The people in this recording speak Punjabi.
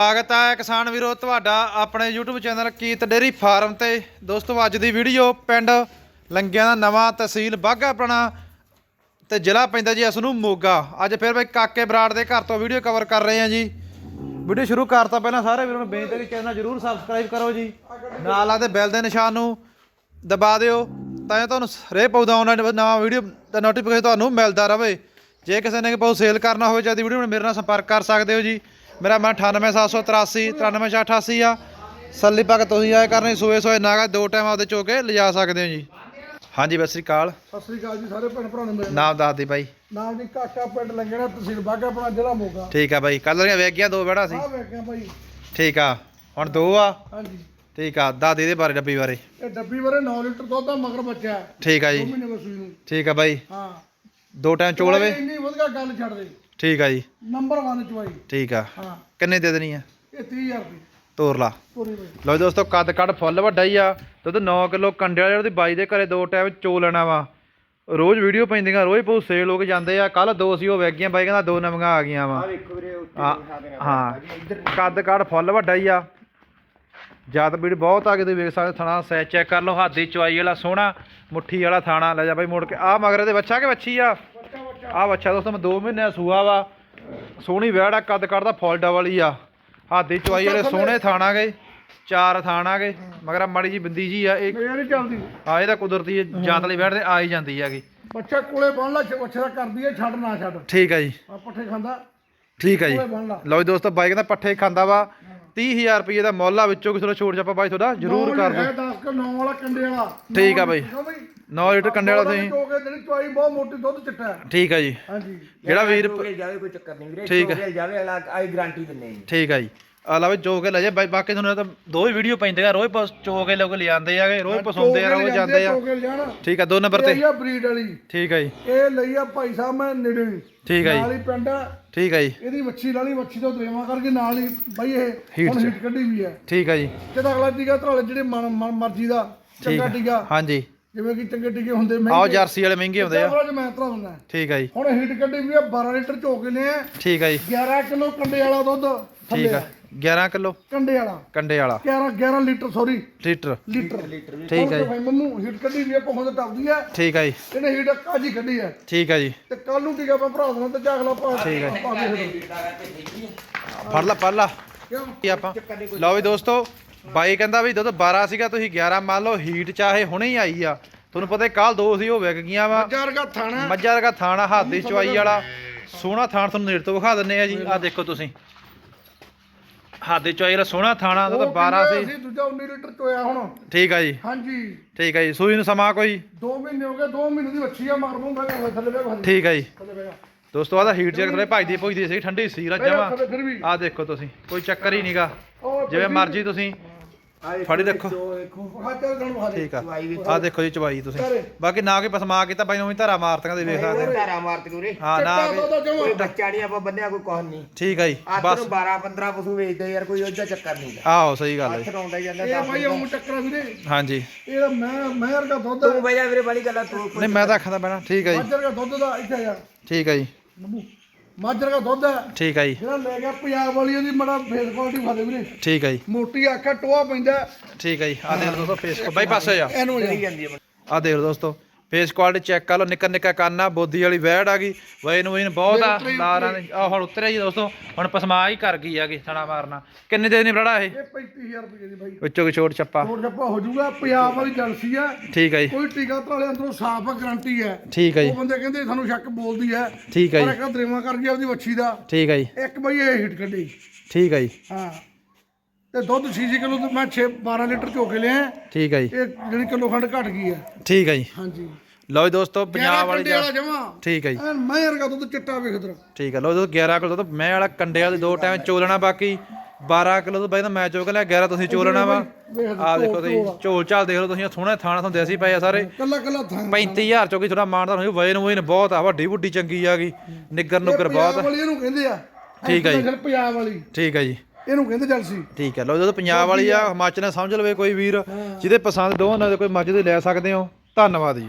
ਸਵਾਗਤ ਹੈ ਕਿਸਾਨ ਵੀਰੋ, ਤੁਹਾਡਾ ਆਪਣੇ YouTube ਚੈਨਲ ਕੀਤ ਡੇਰੀ ਫਾਰਮ ਤੇ। ਦੋਸਤੋ, ਅੱਜ ਦੀ ਵੀਡੀਓ ਪਿੰਡ ਲੰਗਿਆਂ ਦਾ ਨਵਾਂ ਤਹਿਸੀਲ ਬਾਘਾ ਆਪਣਾ ਤੇ ਜ਼ਿਲ੍ਹਾ ਪੈਂਦਾ ਜੀ ਇਸ ਨੂੰ ਮੋਗਾ। ਅੱਜ ਫਿਰ ਬਈ ਕਾਕੇ ਬਰਾੜ ਦੇ ਘਰ ਤੋਂ ਵੀਡੀਓ ਕਵਰ ਕਰ ਰਹੇ ਹਾਂ ਜੀ। ਵੀਡੀਓ ਸ਼ੁਰੂ ਕਰਤਾ ਪਹਿਲਾਂ ਸਾਰੇ ਵੀਰਾਂ ਨੂੰ ਬੇਨਤੀ ਹੈ ਕਿ ਚੈਨਲ ਜਰੂਰ ਸਬਸਕ੍ਰਾਈਬ ਕਰੋ ਜੀ। ਨਾਲ ਲੱਗਦੇ ਬੈਲ ਦੇ ਨਿਸ਼ਾਨ ਨੂੰ ਦਬਾ ਦਿਓ ਤਾਂ ਤੁਹਾਨੂੰ ਰੇ ਪੌਦਾ ਆਨਲਾਈਨ ਨਵਾਂ ਵੀਡੀਓ ਦਾ ਨੋਟੀਫਿਕੇਸ਼ਨ ਤੁਹਾਨੂੰ ਮਿਲਦਾ ਰਹੇ ਜੇ ਕਿਸੇ ਨੇ ਪੌ ਸੇਲ ਕਰਨਾ ਹੋਵੇ ਜਾਂ ਜਦ ਵੀਡੀਓ ਮੇਰੇ ਨਾਲ ਸੰਪਰਕ ਕਰ ਸਕਦੇ ਹੋ ਜੀ। ਮੇਰਾ ਮੈਂ 98783 93688 ਆ। ਸੱਲੀ ਪੱਕ ਤੁਸੀਂ ਆਏ ਕਰਨੇ ਸੋਏ ਸੋਏ ਨਾਗਾ ਦੋ ਟਾਈਮ ਆਪਦੇ ਚੋਕੇ ਲਿਜਾ ਸਕਦੇ ਹੋ ਜੀ। ਹਾਂਜੀ ਸਤਿ ਸ੍ਰੀ ਅਕਾਲ। ਸਤਿ ਸ੍ਰੀ ਅਕਾਲ ਜੀ ਸਾਰੇ ਭੈਣ ਭਰਾਵਾਂ ਨੂੰ ਮੇਰੇ ਨਾਮ ਦੱਸ ਦੀ ਬਾਈ। ਨਾਮ ਜੀ ਕਾਕਾ ਪਿੰਡ ਲੰਗਣਾ ਤਹਿਸੀਲ ਬਾਗਾ ਆਪਣਾ ਜ਼ਿਲ੍ਹਾ ਮੋਗਾ। ਠੀਕ ਆ ਬਾਈ ਕੱਲ ਦੀਆਂ ਵੇਖ ਗਿਆ ਦੋ ਬੜਾ ਸੀ। ਆ ਵੇਖਿਆ ਭਾਈ ਠੀਕ ਆ ਹੁਣ ਦੋ ਆ। ਹਾਂਜੀ। ਠੀਕ ਆ ਦਾਦੀ ਦੇ ਬਾਰੇ ਡੱਬੀ ਬਾਰੇ। ਇਹ ਡੱਬੀ ਬਾਰੇ 9 ਲੀਟਰ ਦੁੱਧ ਦਾ ਮਗਰ ਬੱਚਾ ਠੀਕ ਆ ਦੋ ਜੀ ਮਹੀਨੇ ਬਸੂਈ ਨੂੰ। ਠੀਕ ਆ ਬਾਈ। ਹਾਂ। ਦੋ ਟਾਈਮ ਚੋਲ ਵੇ। ਇੰਨੀ ਵਧੀਆ ਗੱਲ ਛੱਡ ਦੇ। ਠੀਕ ਆ ਜੀ। ਨੰਬਰ 1 ਚਵਾਈ ਠੀਕ ਆ। ਹਾਂ। ਕਿੰਨੇ ਦੇ ਦੇਣੀ ਆ? ਇਹ 30000 ਰੁਪਏ ਤੋਰ ਲਾ। ਪੂਰੀ ਲਓ ਜੀ ਦੋਸਤੋ ਕੱਦ ਕੱਦ ਫੁੱਲ ਵੱਡਾ ਹੀ ਆ। ਦੁੱਧ 9 ਕਿਲੋ ਕੰਡੇ ਵਾਲੇ ਉਹਦੀ ਬਾਈ ਦੇ ਘਰੇ ਦੋ ਟਾਈਮ ਚੋ ਲੈਣਾ ਵਾ। ਰੋਜ਼ ਵੀਡੀਓ ਪੈਂਦੀਆਂ ਰੋਜ਼ ਬਹੁਤ ਸੇਲ ਹੋ ਕੇ ਜਾਂਦੇ ਆ। ਕੱਲ ਦੋ ਸੀ ਉਹ ਵਗ ਗਈਆਂ ਬਾਈ ਕਹਿੰਦਾ ਦੋ ਨਵੀਆਂ ਆ ਗਈਆਂ ਵਾ। ਹਾਂ ਕੱਦ ਕੱਦ ਫੁੱਲ ਵੱਡਾ ਹੀ ਆ। ਜਦ ਵੀੜ ਬਹੁਤ ਆ ਕੇ ਤੁਸੀਂ ਵੇਖ ਸਕਦੇ ਥਣਾ ਸੈ ਚੈੱਕ ਕਰ ਲਓ ਹੱਥ ਦੀ ਚਵਾਈ ਵਾਲਾ ਸੋਹਣਾ ਮੁੱਠੀ ਵਾਲਾ ਥਾਣਾ। ਲੈ ਜਾ ਬਾਈ ਮੁੜ ਕੇ। ਆ ਮਗਰ ਦੇ ਬੱਚਾ ਕਿ ਬੱਚੀ ਆ? ਆ ਬੱਚਾ ਦੋਸਤੋ ਮੈਂ 2 ਮਹੀਨੇ ਦਾ ਸੂਆ ਵਾ। ਸੋਹਣੀ ਵੈੜ ਆ ਕੱਦ ਕੱਦ ਦਾ ਫੁੱਲ ਡਬਲ ਹੀ ਆ। ਹੱਥ ਦੀ ਚਵਾਈ ਵਾਲੇ ਸੋਹਣੇ ਥਾਣਾ ਗਏ ਚਾਰ ਥਾਣਾ ਗਏ ਮਗਰ ਮਾੜੀ ਜੀ ਬਿੰਦੀ ਜੀ ਆ ਇਹ ਮੇਰੀ ਨਹੀਂ ਚੱਲਦੀ ਆ ਇਹਦਾ ਕੁਦਰਤੀ ਜਾਂਤ ਲਈ ਬੈਠਦੇ ਆ ਹੀ ਜਾਂਦੀ ਹੈਗੀ। ਬੱਚਾ ਕੋਲੇ ਬੰਨ ਲਾ ਬੱਚੇ ਕਰਦੀ ਹੈ ਛੱਡ ਨਾ ਛੱਡ। ਠੀਕ ਹੈ ਜੀ। ਆ ਪੱਠੇ ਖਾਂਦਾ। ਠੀਕ ਹੈ ਜੀ। ਕੋਲੇ ਬੰਨ ਲਾ। ਲਓ ਜੀ ਦੋਸਤੋ ਬਾਈ ਕਹਿੰਦਾ ਪੱਠੇ ਖਾਂਦਾ ਵਾ। 30000 ਰੁਪਏ ਦਾ ਮੁੱਲ ਆ ਵਿੱਚੋਂ ਕਿਸੇ ਦਾ ਛੋਟ ਛਾਪਾ ਬਾਈ ਤੁਹਾਡਾ ਜ਼ਰੂਰ ਕਰ ਦਿਓ। 10 ਕਿ 9 ਵਾਲਾ ਕੰਡੇ ਵਾਲਾ। ਠੀਕ ਆ ਬਾਈ। ਕਿਉਂ ਬਈ 9 ਲੀਟਰ ਕੰਡੇ ਵਾਲਾ ਤੁਸੀਂ ਚੋਕੇ ਜਿਹੜੀ ਚਵਾਈ ਬਹੁਤ ਮੋਟੀ ਦੁੱਧ ਚਿੱਟਾ ਹੈ। ਠੀਕ ਹੈ ਜੀ। ਹਾਂਜੀ। ਜਿਹੜਾ ਵੀਰ ਜਾਵੇ ਕੋਈ ਚੱਕਰ ਨਹੀਂ ਵੀਰੇ। ਠੀਕ ਹੈ। ਚੋਗੇ ਜਾਵੇ ਅਲਾ ਆਈ ਗਾਰੰਟੀ ਦਿੰਨੇ ਜੀ। ਠੀਕ ਹੈ ਜੀ। ਆ ਲਓ ਜੋ ਕੇ ਲੈ ਜਾ ਬਾਈ ਬਾਕੀ ਤੁਹਾਨੂੰ ਤਾਂ ਦੋ ਹੀ ਵੀਡੀਓ ਪੈਂਦੇ ਆ ਰੋਜ਼ ਪਸ- ਚੋ ਕੇ ਲੋਕ ਲਿਆਂਦੇ ਆਗੇ ਰੋਜ਼ ਪਸਾਉਂਦੇ ਆ ਰੋਜ਼ ਜਾਂਦੇ ਆ। ਜਾਣਾ। ਠੀਕ ਆ ਦੋ ਨੰਬਰ ਤੇ। ਇਹ ਆ ਬਰੀਡ ਵਾਲੀ। ਠੀਕ ਹੈ ਜੀ। ਇਹ ਲਈ ਆ ਭਾਈ ਸਾਹਿਬ ਮੈਂ ਨੇੜੇ। ਹੀ। ਠੀਕ ਜੀ। ਨਾਲ ਹੀ ਪਿੰਡ ਆ, ਠੀਕ ਹੈ ਜੀ। ਇਹਦੀ ਵੱਛੀ ਲਾਲੀ ਵੱਛੀ ਤੋਂ ਦੇਵਾ ਕਰਕੇ ਨਾਲ ਹੀ ਬਈ ਇਹ ਹੁਣ ਚ। ਹੀਟ ਕੱਢੀ ਵੀ ਹੈ ਠੀਕ ਹੈ ਜੀ। ਤੇ ਤਾਂ ਅਗਲਾ ਟੀਕਾ ਧਰਾਲੇ ਜਿਹੜੇ ਮਨ ਮਨ- ਮਰਜ਼ੀ ਦਾ ਠੀਕ ਚੰਗਾ ਟੀਕਾ। ਹਾਂਜੀ। ਜਿਵੇਂ ਕਿ ਚੰਗੇ ਟੀਕੇ ਹੁੰਦੇ ਆਓ ਜਰਸੀ ਵਾਲੇ ਮਹਿੰਗੇ ਹੁੰਦੇ ਆ। ਮੈਂ ਧਰਾ ਦਿੰਦਾ। ਠੀਕ ਹੈ ਜੀ। ਹੁਣ ਹੀਟ ਕੱਢੀ ਵੀ ਆ 12 ਲੀਟਰ ਝੋਕੇ ਨੇ ਠੀਕ ਹੈ ਜੀ। 11 ਕਿਲੋ ਕੰਡੇ ਵਾਲਾ ਦੁੱਧ ਥੱਲੇ। ਠੀਕ ਆ। 11 ਕਿਲੋ? ਕੰਡੇ ਵਾਲਾ। ਕੰਡੇ ਵਾਲਾ। 11 11 ਲੀਟਰ ਸੌਰੀ ਲੀਟਰ। ਲੀਟਰ। ਠੀਕ ਹੈ ਜੀ। ਮੰਨੂ ਹੀਟ ਕੱਢੀ ਵੀ ਆ ਪਹੁੰਚ ਟੱਪਦੀ ਹੈ ਠੀਕ ਹੈ ਜੀ। ਇਹਨੇ ਹੀਟ ਅੱਜ ਹੀ ਕੱਢੀ ਹੈ ਠੀਕ ਹੈ ਜੀ। ਤੇ ਕੱਲ ਨੂੰ ਟੀਕਾ ਮੈਂ ਭਰਾ ਦੇਣਾ ਤੇ ਜਾਗਲਾ ਪਾ ਠੀਕ ਹੈ। ਫੜ ਲਾ ਫੜ ਲਾ। ਕੀ ਆਪਾਂ? ਲਓ ਵੀ ਦੋਸਤੋ ਬਾਈ ਕਹਿੰਦਾ ਵੀ ਦੁੱਧ 12 ਸੀਗਾ ਤੁਸੀਂ 11 ਮੰਨ ਲਓ ਹੀਟ ਚਾਹੇ ਹੁਣੇ ਹੀ ਆਈ ਆ। ਤੁਹਾਨੂੰ ਪਤਾ ਕੱਲ ਦੋ ਸੀ ਉਹ ਵਿਕ ਗਈਆਂ ਵਾ। ਜਰਗਾ ਥਾਣਾ। ਮੱਝਾਂ ਵਰਗਾ ਥਾਣਾ ਹੱਥ ਦੀ ਚਵਾਈ ਵਾਲਾ। ਸੋਹਣਾ ਥਾਣ ਤੁਹਾਨੂੰ ਨੇੜ ਤੋਂ ਵਿਖਾ ਦਿੰਨੇ ਆ ਜੀ। ਆ ਦੇਖੋ ਤੁਸੀਂ। ਹੱਥ ਦੀ ਚਵਾਈ ਵਾਲਾ ਸੋਹਣਾ ਥਾਣਾ ਦੁੱਧ 12 ਸੀ। ਅਸੀਂ ਦੂਜਾ 19 ਲੀਟਰ ਚੋਇਆ ਹੁਣ। ਠੀਕ ਆ ਜੀ। ਹਾਂਜੀ। ਠੀਕ ਆ ਜੀ। ਸੂਈ ਨੂੰ ਸਮਾਂ ਕੋਈ? 2 ਮਹੀਨੇ ਹੋ ਗਏ 2 ਮਹੀਨੇ ਦੀ ਵੱਛੀ ਆ ਮਾਰ ਦੂੰਗਾ ਥੱਲੇ ਬੈਠ ਥੱਲੇ ਠੀਕ ਆ ਜੀ। ਬੈਠ ਦੋਸਤੋ ਆਦਾ ਹੀਟ ਚੈੱਕ ਥੋੜੇ ਭਜਦੀ ਭੁਜਦੀ ਸੀ ਠੰਡੀ ਸੀ ਰੱਜਵਾ ਥੱਲੇ ਫਿਰ ਵੀ। ਆ ਦੇਖੋ ਤੁਸੀਂ ਕੋਈ ਚੱਕਰ ਹੀ ਨਹੀਂਗਾ ਉਹ ਜਿਵੇਂ ਮਰਜ਼ੀ ਤੁਸੀਂ ਫੜੀ ਰੱਖੋ ਠੀਕ ਆ। ਆ ਦੇਖੋ ਜੀ ਚਵਾਈ ਤੁਸੀਂ। ਬਾਕੀ ਨਾ ਕੋਈ ਪਸਮਾ ਕੀਤਾ ਬਾਈ ਨੂੰ ਵੀ ਧਾਰਾ ਮਾਰਤੀਆਂ ਦੇ ਵੇਖ ਸਕਦੇ ਧਾਰਾ ਮਾਰਤ ਨੂਰੇ ਹਾਂ ਨਾ ਕੋਈ- ਬੱਚਾ ਨਹੀਂ ਆਪਾਂ ਬੰਨਿਆ ਕੋਈ ਕੁਝ ਨਹੀਂ। ਠੀਕ ਆ ਜੀ ਬਸ। ਨੂੰ 12 15 ਪਸ਼ੂ ਵੇਚਦੇ ਯਾਰ ਕੋਈ ਉਹਦਾ ਚੱਕਰ ਨਹੀਂ ਆਹੋ ਸਹੀ ਗੱਲ ਹੈ ਰੌਂਦਾ ਜਾਂਦਾ ਇਹ ਉਹ ਵੀਰੇ। ਹਾਂਜੀ। ਇਹ ਮੈਂ ਮਹਿਰ ਦਾ ਦੁੱਧ ਤੂੰ ਬਈ ਜਾ ਵੀਰੇ ਵਾਲੀ ਗੱਲਾਂ ਤੂੰ ਨਹੀਂ ਮੈਂ ਤਾਂ ਆਖਦਾ ਪੈਣਾ। ਠੀਕ ਆ ਜੀ। ਮਾਜਰ ਦਾ ਦੁੱਧ ਦਾ ਇੱਥੇ ਆ। ਠੀਕ ਆ ਜੀ। ਮਾਜਰ ਦਾ ਦੁੱਧ ਹੈ। ਠੀਕ ਆ ਜੀ। ਜਿਹੜਾ ਲੈ ਗਿਆ ਪੰਜਾਬ ਵਾਲੀ ਉਹਦੀ ਮੜਾ ਫੇਸ ਕੁਆਲਿਟੀ ਫਾਦੇ ਵੀਰੇ। ਠੀਕ ਆ ਜੀ। ਮੋਟੀ ਆਖਾ ਟੋਆ ਪੈਂਦਾ ਠੀਕ ਆ ਜੀ। ਆ ਦੇਖ ਲਓ ਦੋਸਤੋ ਫੇਸ ਬਾਈ ਪਾਸੇ ਜਾ। ਇਹਨੂੰ ਜਾ। ਜਾਂਦੀ ਹੈ ਆ ਦੇਖ ਲਓ ਦੋਸਤੋ। ਫੇਸ ਕੁਆਲਿਟੀ ਚੈੱਕ ਕਰ ਲਓ ਨਿੱਕਾ ਨਿੱਕਾ ਕੰਨ ਆ ਬੋਦੀ ਵਾਲੀ ਵੈੜ ਆ ਗਈ। ਵੇ ਨੂੰ ਇਹਨ ਬਹੁਤ ਆ ਲਾਰਾਂ ਦੇ ਆ ਹੁਣ ਉਤਰਿਆ ਜੀ ਦੋਸਤੋ ਹੁਣ ਪਸਮਾ ਹੀ ਕਰ ਗਈ ਆ ਗਈ ਥਣਾ ਮਾਰਨਾ। ਕਿੰਨੇ ਦੇ ਨਹੀਂ ਬੜਾ ਇਹ? ਇਹ 35000 ਰੁਪਏ ਦੀ ਭਾਈ ਵਿੱਚੋਂ ਕੋਈ ਛੋਟ ਛੱਪਾ। ਹੋਰ ਜੱਪਾ ਹੋ ਜਾਊਗਾ ਪੰਜਾਬ ਵਾਲੀ ਏਜੰਸੀ ਆ। ਠੀਕ ਆ ਜੀ। ਕੋਈ ਟੀਕਾ ਧਰਾਲੇ ਅੰਦਰੋਂ ਸਾਫ਼ ਗਾਰੰਟੀ ਹੈ ਠੀਕ ਆ ਜੀ। ਉਹ ਬੰਦੇ ਕਹਿੰਦੇ ਸਾਨੂੰ ਸ਼ੱਕ ਬੋਲਦੀ ਹੈ ਠੀਕ ਆ ਪਰ ਜੀ ਇੱਕ ਦਰੇਵਾ ਕਰ ਗਿਆ ਉਹਦੀ ਵੱਛੀ ਦਾ। ਠੀਕ ਆ ਜੀ। ਇੱਕ ਬਈ ਇਹ ਹਿੱਟ ਕੱਢੀ। ਠੀਕ ਆ ਜੀ। ਹਾਂ। ਤੇ ਦੁੱਧ 6 ਕਿਲੋ ਮੈਂ 6 12 ਲੀਟਰ ਚੋ ਕੇ ਲਿਆ। ਠੀਕ ਆ ਜੀ। ਇਹ ਜਿਹੜੀ ਕਿਲੋ ਖੰਡ ਘਟ ਗਈ ਹੈ ਠੀਕ ਆ ਜੀ। ਹਾਂਜੀ। ਲਓ ਜੀ ਦੋਸਤੋ ਪੰਜਾਬ ਵਾਲੀ ਕੰਡੇ ਜਾ ਵਾਲਾ ਜਮਾ। ਠੀਕ ਆ ਜੀ। ਐਨ ਮੈਂ ਵਰਗਾ ਦੁੱਧ ਚਿੱਟਾ ਵੇਖ ਦਰ ਠੀਕ ਆ ਲਓ ਦੋਸਤੋ 11 ਕਿਲੋ ਤੋਂ ਮੈਂ ਵਾਲਾ ਕੰਡੇ ਵਾਲੇ ਦੋ ਟਾਈਮ ਚੋ ਲੈਣਾ ਬਾਕੀ 12 ਕਿਲੋ ਤੋਂ ਬਾਈ ਤਾਂ ਮੈਂ ਚੋ ਕੇ ਲਿਆ 11 ਤੁਸੀਂ ਚੋ ਲੈਣਾ ਵਾ। ਆ ਦੇਖੋ ਤੁਸੀਂ ਝੋਲ ਚਾਲ ਦੇਖ ਲਓ ਤੁਸੀਂ ਸੋਹਣੇ ਥਾਣਾ ਤੁਹਾਨੂੰ ਦੇਸੀ ਪਏ ਆ ਸਾਰੇ। ਕੱਲਾ ਕੱਲਾ ਥਾਂ 35000 ਚੋਂ ਕੀ ਥੋੜਾ ਮਾਨਦਾ ਹੋਈ ਵਜਨ ਵਜਨ ਬਹੁਤ ਆ ਵੱਡੀ ਵੱਡੀ ਚੰਗੀ ਆ ਗਈ ਨਿੱਗਰ ਨੁੱਗਰ ਬਹੁਤ ਵਾਲੀ ਇਹਨੂੰ ਕਹਿੰਦੇ ਆ। ਠੀਕ ਆ ਜੀ। ਪੰਜਾਬ ਵਾਲੀ। ਠੀਕ ਆ ਜੀ। ਇਹਨੂੰ ਕਹਿੰਦੇ ਜਲਸੀ। ਠੀਕ ਹੈ ਲਓ ਜਦੋਂ ਪੰਜਾਬ ਵਾਲੀ ਆ ਹਿਮਾਚਲ ਨੇ ਸਮਝ ਲਵੇ ਕੋਈ ਵੀਰ ਜਿਹਦੇ ਪਸੰਦ ਦੋਵਾਂ ਨਾਲ ਕੋਈ ਮੱਝ ਦੇ ਲੈ ਸਕਦੇ ਹੋ। ਧੰਨਵਾਦ ਜੀ।